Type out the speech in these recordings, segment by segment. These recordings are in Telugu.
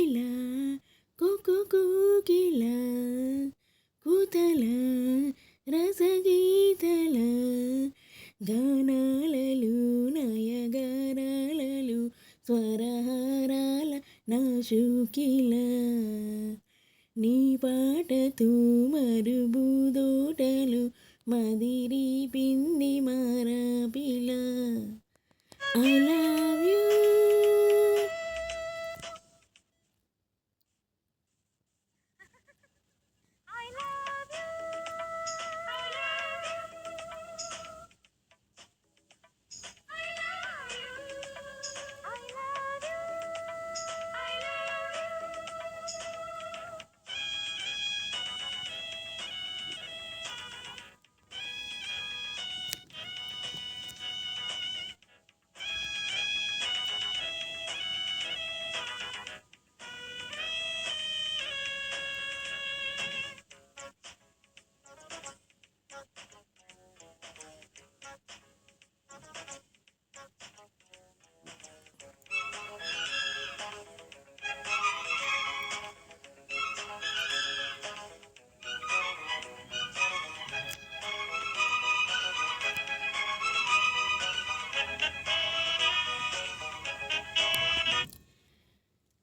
కోకిల కుకు కోకిల కూతల రసగీతల గానాలలు నయగానాలలు స్వరహారాల నా శుకిల నీ పాటతూ మరుబుదోటలు మదిరి పిండి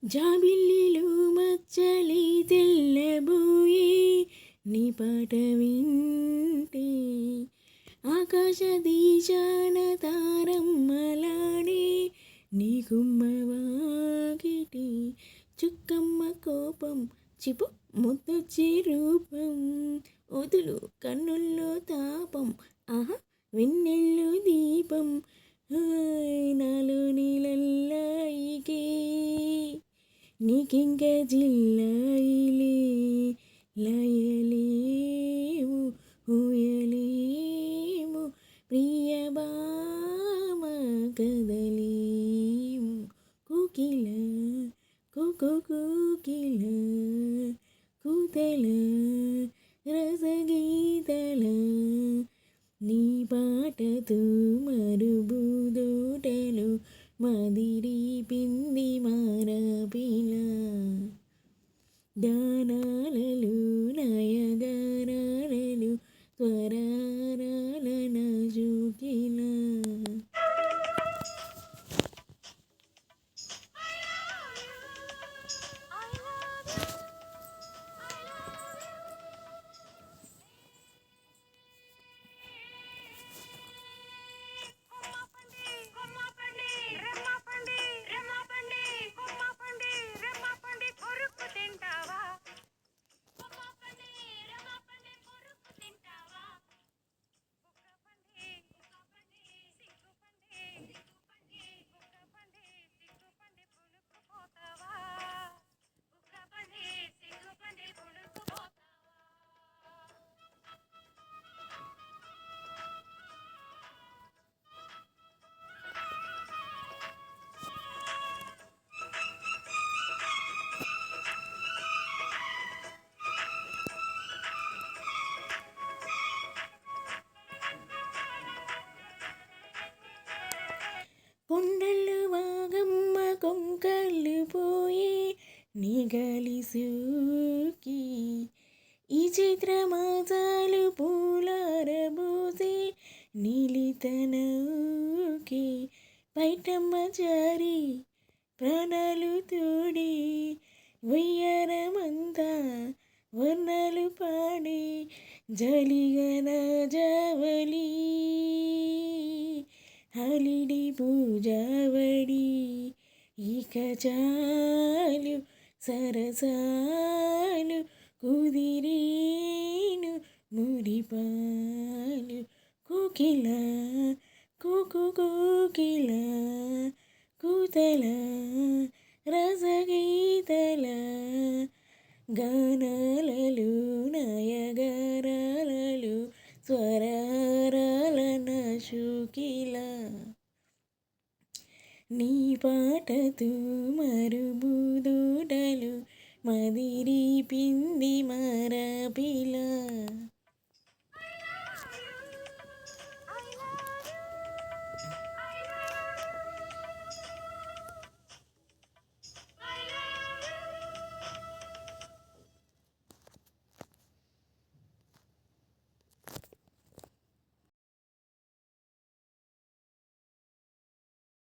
జాబిల్లిలు మచ్చలి తెల్లబోయే నీ పాట వింటే ఆకాశ దీశాన తారమ్మలాడే నీ గుమ్మవాకిటి చుక్కమ్మ కోపం చిపు ముద్దొచ్చి రూపం వదులు కన్నుల్లో తాపం ఆహా వెన్నెళ్ళు దీపం నాలో నీళ్ళల్లాయికే నీకింక జిల్లాయిలే లయలేము ఊయలేము ప్రియబామ కదలేము కుకిల కుకు కుకిల కుతల రసగీతల నీ పాటతో మరు నయగారాలలు నిగలిసూకి ఈ చిత్రమాసాలు పూలారబోసి నీలితనూకి. బయటమ్మ జారి ప్రాణాలు తోడి వయ్యారమంతా వర్ణాలు పాడి జలిగన జవలి హాలిడి పూజావడి ఇక చాలు సరసాలు కుదిరేను మురిపాలు. కుకిల కుకు కుకిల కూతల రసగీతల గానాలలు నయగారాలలు స్వరారాలన శుకిల నీ పాటతో మరుబుదూడలు మదిరి పిండి మరపిల.